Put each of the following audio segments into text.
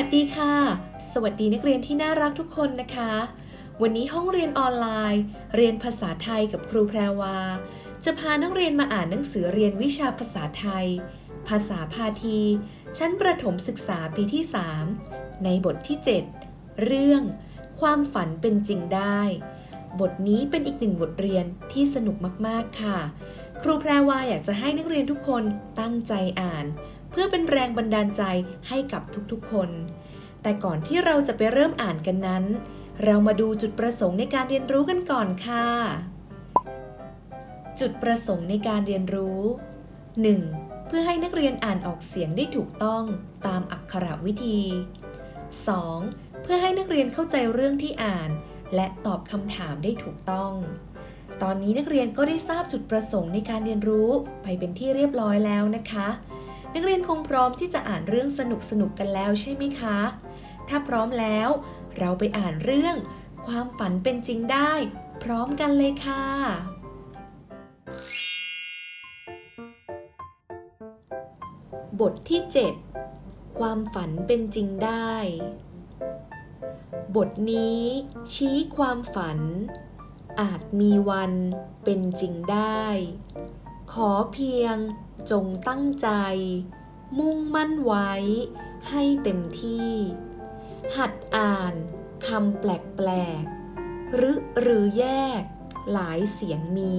วัสดีค่ะ สวัสดีนักเรียนที่น่ารักทุกคนนะคะ วันนี้ห้องเรียนออนไลน์ เรียนภาษาไทยกับครูแพรวา จะพานักเรียนมาอ่านหนังสือเรียนวิชาภาษาไทย ภาษาพาที ชั้นประถมศึกษาปีที่ 3 ในบทที่ 7 เรื่อง ความฝันเป็นจริงได้ บทนี้เป็นอีกหนึ่งบทเรียนที่สนุกมากๆค่ะ ครูแพรวาอยากจะให้นักเรียนทุกคนตั้งใจอ่าน พื่อเป็นแรงบันดาลใจให้กับทุกๆคน แต่ก่อนที่เราจะไปเริ่มอ่านกันนั้น เรามาดูจุดประสงค์ในการเรียนรู้กันก่อนค่ะ จุดประสงค์ในการเรียนรู้ 1. เพื่อให้นักเรียนอ่านออกเสียงได้ถูกต้องตามอักขระวิธี 2. เพื่อให้นักเรียนเข้าใจเรื่องที่อ่าน และตอบคำถามได้ถูกต้องตอนนี้นักเรียนก็ได้ทราบจุดประสงค์ในการเรียนรู้ไปเป็นที่เรียบร้อยแล้วนะคะ นักเรียนคงพร้อมที่จะอ่านเรื่องสนุกๆกันแล้วใช่ไหมคะ ถ้าพร้อมแล้ว เราไปอ่านเรื่อง ความฝันเป็นจริงได้ พร้อมกันเลยค่ะ บทที่ 7 ความฝันเป็นจริงได้ บทนี้ ชี้ความฝัน อาจมีวันเป็นจริงได้ ขอเพียง จงตั้งใจ มุ่งมั่นไว้ ให้เต็มที่ หัดอ่านคำแปลกๆหรือหรือแยก หลายเสียงมี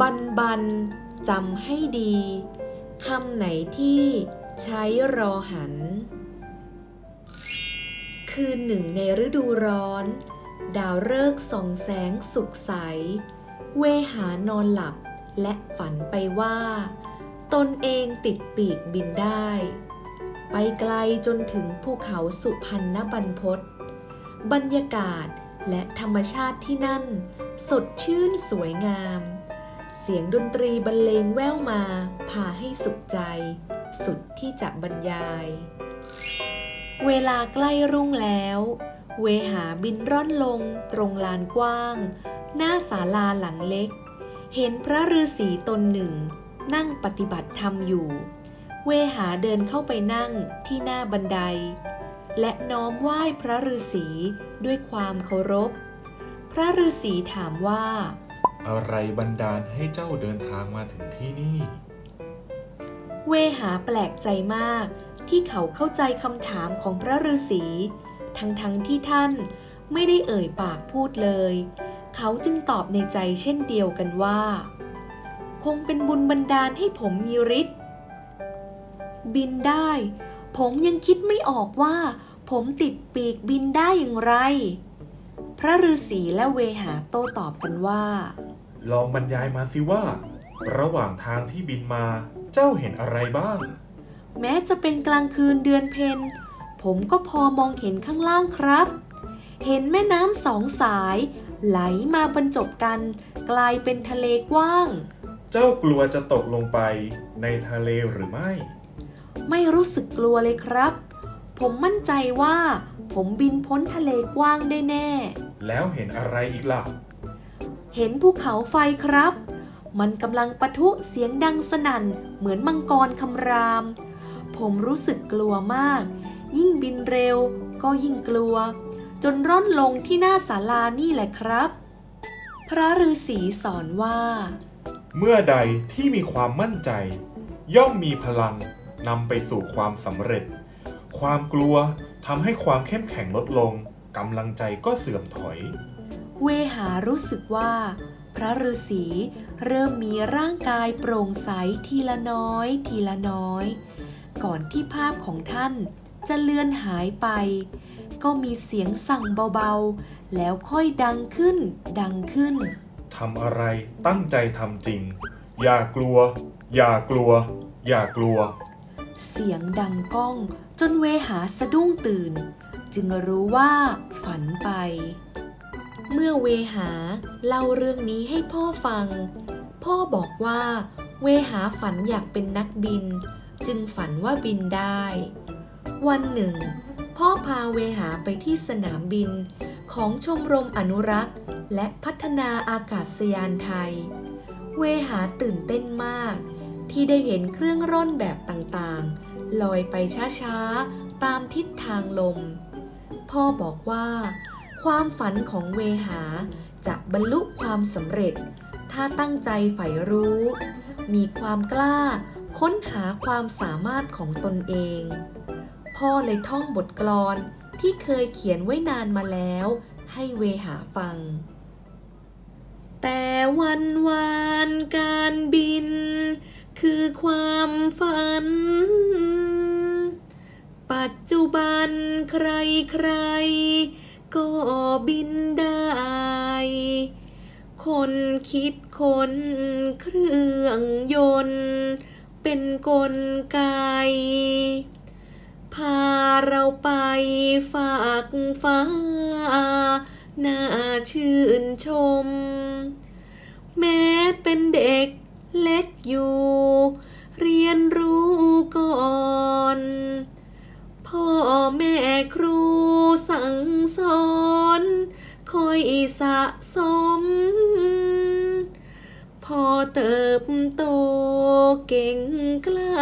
บันบันจำให้ดีคำไหนที่ใช้รอหัน คืนหนึ่งในฤดูร้อน ดาวฤกษ์ส่องแสงสุขใส เวหานอนหลับและฝันไปว่า ตนเองติดปีกบินได้ ไปไกลจนถึงภูเขาสุพรรณบรรพตบรรยากาศและธรรมชาติที่นั่น สดชื่นสวยงาม เสียงดนตรีบรรเลงแว่วมา พาให้สุขใจ สุดที่จะบรรยาย เวลาใกล้รุ่งแล้ว เวหาบินร่อนลงตรงลานกว้าง หน้าศาลาหลังเล็ก เห็นพระฤาษีตนหนึ่ง นั่งปฏิบัติธรรมอยู่ เวหาเดินเข้าไปนั่งที่หน้าบันได และน้อมไหว้พระฤาษีด้วยความเคารพ พระฤาษีถามว่า อะไรบันดาลให้เจ้าเดินทางมาถึงที่นี่ เวหาแปลกใจมากที่เขาเข้าใจคำถามของพระฤาษี ทั้งๆทที่ท่านไม่ได้เอ่ยปากพูดเลย เขาจึงตอบในใจเช่นเดียวกันว่า คงเป็นบุญบันดาลให้ผมมีฤทธิ์บินได้ ผมยังคิดไม่ออกว่า ผมติดปีกบินได้อย่างไร พระฤาษีและเวหาโต้ตอบกันว่า ลองบรรยายมาสิว่า ระหว่างทางที่บินมาเจ้าเห็นอะไรบ้าง แม้จะเป็นกลางคืนเดือนเพ็ญผมก็พอมองเห็นข้างล่างครับ เห็นแม่น้ำสองสาย ไหลมาบรรจบกัน กลายเป็นทะเลกว้าง เจ้ากลัวจะตกลงไปในทะเลหรือไม่ ไม่รู้สึกกลัวเลยครับ ผมมั่นใจว่า ผมบินพ้นทะเลกว้างได้แน่ แล้วเห็นอะไรอีกล่ะ เห็นภูเขาไฟครับ มันกำลังปะทุเสียงดังสนั่นเหมือนมังกรคำราม ผมรู้สึกกลัวมาก ยิ่งบินเร็วก็ยิ่งกลัว จนร่อนลงที่หน้าศาลานี่แหละครับ พระฤาษีสอนว่า เมื่อใดที่มีความมั่นใจ ย่อมมีพลังนำไปสู่ความสำเร็จ ความกลัวทำให้ความเข้มแข็งลดลงกำลังใจก็เสื่อมถอย เวหารู้สึกว่า พระฤาษีเริ่มมีร่างกายโปร่งใสทีละน้อย ทีละน้อย ก่อนที่ภาพของท่านจะเลือนหายไป ก็มีเสียงสั่งเบาๆ แล้วค่อยดังขึ้นดังขึ้น ทำอะไรตั้งใจทำจริง อย่ากลัว อย่ากลัว อย่ากลัว เสียงดังก้องจนเวหาสะดุ้งตื่น จึงรู้ว่าฝันไป เมื่อเวหาเล่าเรื่องนี้ให้พ่อฟัง พ่อบอกว่า เวหาฝันอยากเป็นนักบิน จึงฝันว่าบินได้ วันหนึ่ง พ่อพาเวหาไปที่สนามบิน ของชมรมอนุรักษ์ และพัฒนาอากาศยานไทย เวหาตื่นเต้นมาก ที่ได้เห็นเครื่องร่อนแบบต่างๆ ลอยไปช้าๆ ตามทิศทางลม พ่อบอกว่า ความฝันของเวหาจะบรรลุความสำเร็จ ถ้าตั้งใจใฝ่รู้ มีความกล้าค้นหาความสามารถของตนเอง พ่อเลยท่องบทกลอน ที่เคยเขียนไว้นานมาแล้ว ให้เวหาฟัง แต่วันวานการบิน คือความฝัน ปัจจุบันใครใครก็บินได้ คนคิดคนเครื่องยนต์ เป็นกลไก พาเราไปฝากฟ้า น่าชื่นชม แม้เป็นเด็กเล็กอยู่ เรียนรู้ก่อน พ่อแม่ครูสั่งสอนคอยสะสม พอเติบโตเก่งกล้า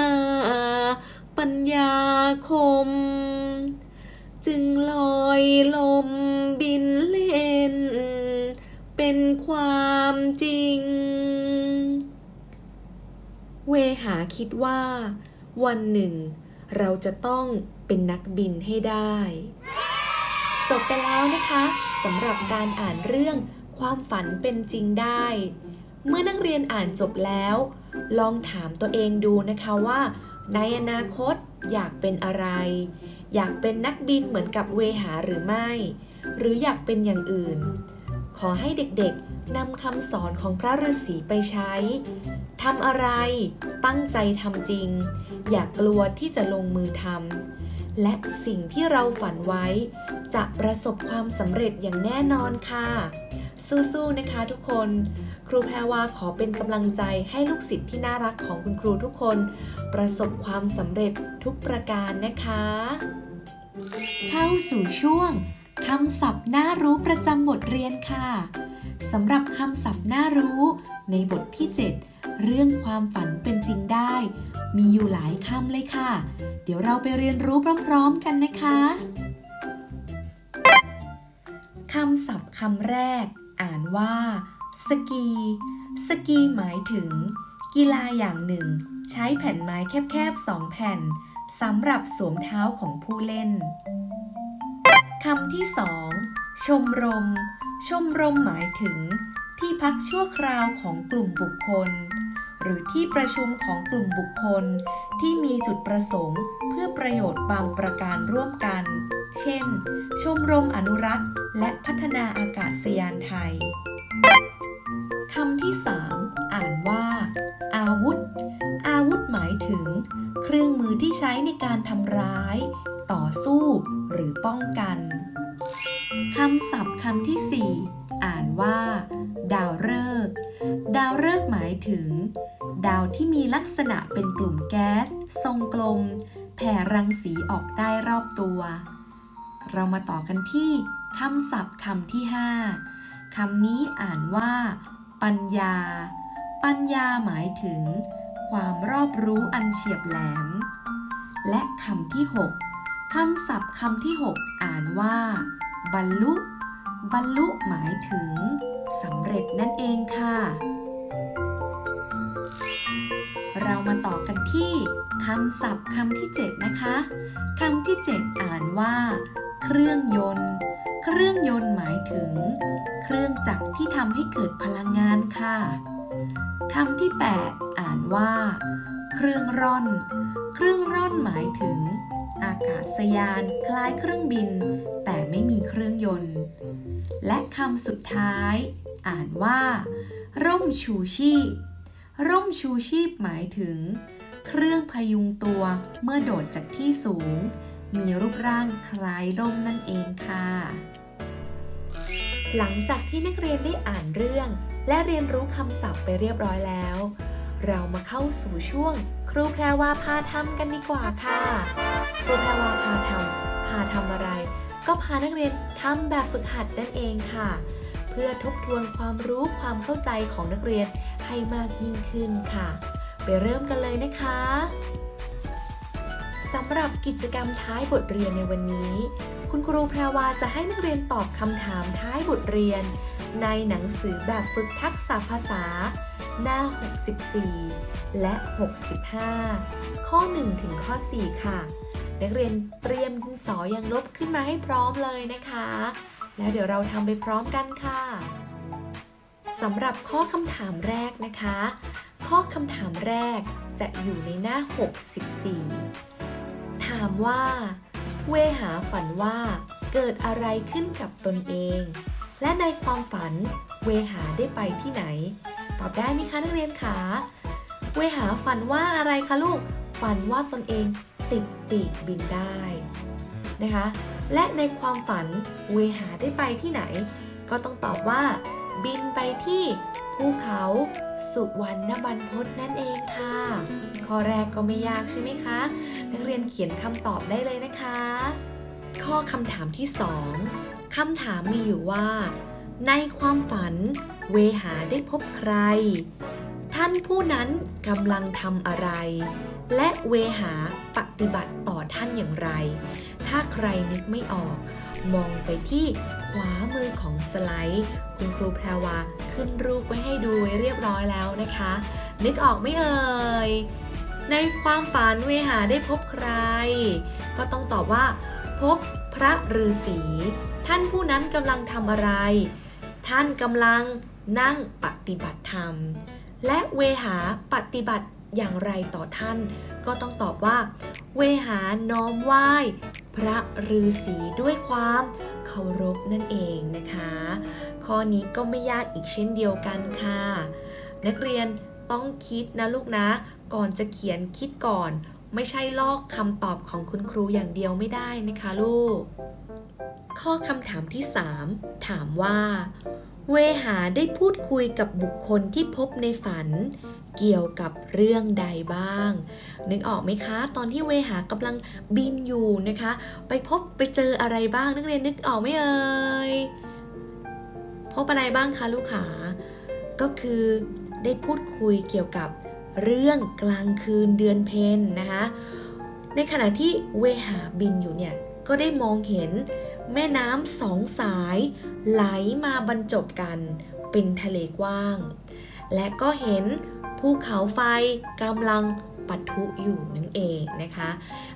ญาคม จึงลอยลมบินเล่น เป็นความจริง เวหาคิดว่า วันหนึ่ง เราจะต้องเป็นนักบินให้ได้ จบไปแล้วนะคะสำหรับการอ่านเรื่องความฝันเป็นจริงได้ เมื่อนักเรียนอ่านจบแล้ว ลองถามตัวเองดูนะคะว่า ในอนาคตอยากเป็นอะไร อยากเป็นนักบินเหมือนกับเวหาหรือไม่ หรืออยากเป็นอย่างอื่น ขอให้เด็กๆนำคำสอนของพระฤาษีไปใช้ทำอะไรตั้งใจทำจริง อย่ากลัวที่จะลงมือทำและสิ่งที่เราฝันไว้ จะประสบความสำเร็จอย่างแน่นอนค่ะ สู้ๆนะคะทุกคน ครูแพรวาขอเป็นกำลังใจให้ลูกศิษย์ที่น่ารักของคุณครูทุกคน ประสบความสำเร็จทุกประการนะคะ เข้าสู่ช่วงคำศัพท์น่ารู้ประจำบทเรียนค่ะสำหรับคำศัพท์น่ารู้ ในบทที่ 7 เรื่องความฝันเป็นจริงได้ มีอยู่หลายคำเลยค่ะ เดี๋ยวเราไปเรียนรู้พร้อมๆกันนะคะคำศัพท์คำแรก อ่านว่า สกี สกีหมายถึง กีฬาอย่างหนึ่ง ใช้แผ่นไม้แคบๆสองแผ่นสำหรับสวมเท้าของผู้เล่นคำที่สองชมรม ชมรมหมายถึง ที่พักชั่วคราวของกลุ่มบุคคล หรือที่ประชุมของกลุ่มบุคคล ที่มีจุดประสงค์ เพื่อประโยชน์บางประการร่วมกัน เช่น ชมรมอนุรักษ์ และพัฒนาอากาศยานไทยคำที่ 3 อ่านว่า อาวุธ อาวุธหมายถึง เครื่องมือที่ใช้ในการทำร้าย ต่อสู้ หรือป้องกันคำศัพท์คำที่ 4 อ่านว่า ดาวฤกษ์ดาวฤกษ์หมายถึง ดาวที่มีลักษณะเป็นกลุ่มแก๊ส ทรงกลม แผ่รังสีออกได้รอบตัว เรามาต่อกันที่ คำศัพท์คำที่ 5 คำนี้อ่านว่า ปัญญา ปัญญาหมายถึง ความรอบรู้อันเฉียบแหลม และคำที่ 6 คำศัพท์คำที่ 6 อ่านว่า บรรลุ บรรลุหมายถึงสำเร็จนั่นเองค่ะ เรามาต่อกันที่คำศัพท์คำที่ 7 นะคะคำที่ 7 อ่านว่า เครื่องยนต์ เครื่องยนต์หมายถึง เครื่องจักรที่ทำให้เกิดพลังงานค่ะคำที่ 8 อ่านว่า เครื่องร่อน เครื่องร่อนหมายถึง อากาศยานคล้ายเครื่องบิน แต่ไม่มีเครื่องยนต์ และคำสุดท้าย อ่านว่า ร่มชูชีพ ร่มชูชีพหมายถึง เครื่องพยุงตัวเมื่อโดดจากที่สูง มีรูปร่างคล้ายร่มนั่นเองค่ะ หลังจากที่นักเรียนได้อ่านเรื่อง และเรียนรู้คำศัพท์ไปเรียบร้อยแล้ว เรามาเข้าสู่ช่วง ครูแพรวาพาทำกันดีกว่าค่ะ ครูแพรวาพาทำพาทำอะไร ก็พานักเรียนทำแบบฝึกหัดนั่นเองค่ะ เพื่อทบทวนความรู้ความเข้าใจของนักเรียนให้มากยิ่งขึ้นค่ะ ไปเริ่มกันเลยนะคะ สำหรับกิจกรรมท้ายบทเรียนในวันนี้ คุณครูแพรวาจะให้นักเรียนตอบคำถามท้ายบทเรียน ในหนังสือแบบฝึกทักษะภาษา หน้า 64 และ 65 ข้อ 1 ถึงข้อ 4 ค่ะ นักเรียนเตรียมดินสออย่างลบขึ้นมาให้พร้อมเลยนะคะ แล้วเดี๋ยวเราทำไปพร้อมกันค่ะสำหรับข้อคำถามแรกนะคะ ข้อคำถามแรกจะอยู่ในหน้า 64 ถามว่า เวหาฝันว่าเกิดอะไรขึ้นกับตนเอง และในความฝันเวหาได้ไปที่ไหน ตอบได้ไหมคะนักเรียนคะเวหาฝันว่าอะไรคะลูก ฝันว่าตนเองติดปีกบินได้นะคะ และในความฝันเวหาได้ไปที่ไหน ก็ต้องตอบว่า บินไปที่ ภูเขาสุวรรณบรรพตนั่นเองค่ะ ข้อแรกก็ไม่ยากใช่ไหมคะ นักเรียนเขียนคำตอบได้เลยนะคะ ข้อคำถามที่2คำถามมีอยู่ว่า ในความฝันเวหาได้พบใคร ท่านผู้นั้นกำลังทำอะไร และเวหาปฏิบัติต่อท่านอย่างไร ถ้าใครนึกไม่ออก มองไปที่ ขวามือของสไลด์ คุณครูแพรวาขึ้นรูปไว้ให้ดูไว้เรียบร้อยแล้วนะคะ นึกออกไม่เอ่ย ในความฝันเวหาได้พบใคร ก็ต้องตอบว่า พบพระฤาษีท่านผู้นั้นกำลังทำอะไร ท่านกำลังนั่งปฏิบัติธรรม และเวหาปฏิบัติ อย่างไรต่อท่าน ก็ต้องตอบว่า เวหาน้อมไหว้ พระฤาษีด้วยความเคารพนั่นเองนะคะ ข้อนี้ก็ไม่ยากอีกเช่นเดียวกันค่ะ นักเรียนต้องคิดนะลูกนะ ก่อนจะเขียนคิดก่อน ไม่ใช่ลอกคำตอบของคุณครูอย่างเดียวไม่ได้นะคะลูก ข้อคำถามที่ 3 ถามว่า เวหาได้พูดคุยกับบุคคลที่พบในฝัน เกี่ยวกับเรื่องใดบ้าง นึกออกไหมคะ ตอนที่เวหากำลังบินอยู่นะคะ ไปพบไปเจออะไรบ้างนักเรียนนึกออกไหมเอ่ยพบอะไรบ้างคะลูกขาก็คือได้พูดคุยเกี่ยวกับ เรื่องกลางคืนเดือนเพ็ญนะคะ ในขณะที่เวหาบินอยู่เนี่ย ก็ได้มองเห็นแม่น้ำสองสายไหลมาบรรจบกันเป็นทะเลกว้าง และก็เห็นภูเขาไฟกำลังปะทุอยู่นั่นเองนะคะ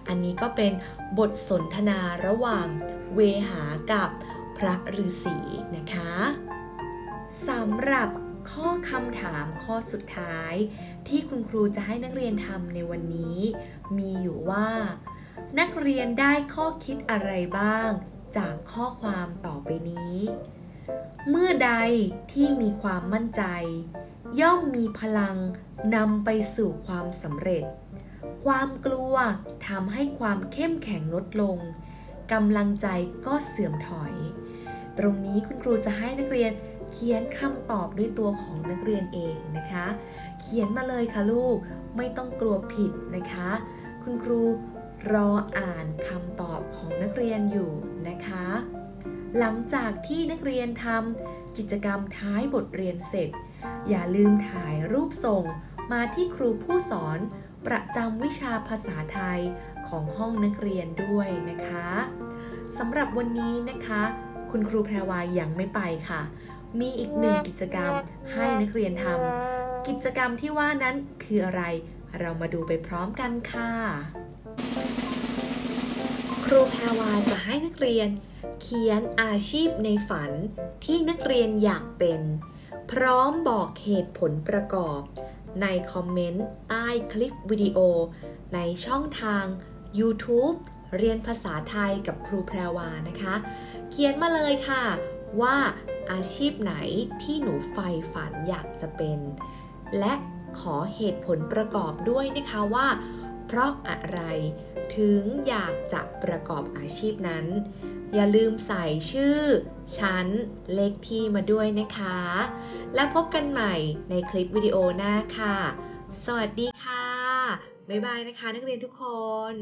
อันนี้ก็เป็นบทสนทนาระหว่างเวหากับพระฤาษีนะคะสำหรับ ข้อคำถามข้อสุดท้าย ที่คุณครูจะให้นักเรียนทำในวันนี้ มีอยู่ว่า นักเรียนได้ข้อคิดอะไรบ้าง จากข้อความต่อไปนี้ เมื่อใดที่มีความมั่นใจ ย่อมมีพลังนำไปสู่ความสำเร็จ ความกลัวทำให้ความเข้มแข็งลดลงกำลังใจก็เสื่อมถอย ตรงนี้คุณครูจะให้นักเรียน เขียนคำตอบด้วยตัวของนักเรียนเองนะคะ เขียนมาเลยค่ะลูก ไม่ต้องกลัวผิดนะคะ คุณครูรออ่านคำตอบของนักเรียนอยู่นะคะ หลังจากที่นักเรียนทำกิจกรรมท้ายบทเรียนเสร็จ อย่าลืมถ่ายรูปส่งมาที่ครูผู้สอนประจำวิชาภาษาไทยของห้องนักเรียนด้วยนะคะสำหรับวันนี้นะคะ คุณครูแพรวายยังไม่ไปค่ะ มีอีกหนึ่งกิจกรรมให้นักเรียนทำกิจกรรมที่ว่านั้นคืออะไร เรามาดูไปพร้อมกันค่ะ ครูแพรวาจะให้นักเรียน เขียนอาชีพในฝันที่นักเรียนอยากเป็น พร้อมบอกเหตุผลประกอบ ในคอมเมนต์ใต้คลิปวิดีโอ ในช่องทาง YouTube เรียนภาษาไทยกับครูแพรวานะคะ เขียนมาเลยค่ะว่า อาชีพไหนที่หนูใฝ่ฝันอยากจะเป็น และขอเหตุผลประกอบด้วยนะคะว่า เพราะอะไรถึงอยากจะประกอบอาชีพนั้น อย่าลืมใส่ชื่อ ชั้น เลขที่มาด้วยนะคะ แล้วพบกันใหม่ในคลิปวิดีโอหน้าค่ะ สวัสดีค่ะ บ๊ายบายนะคะนักเรียนทุกคน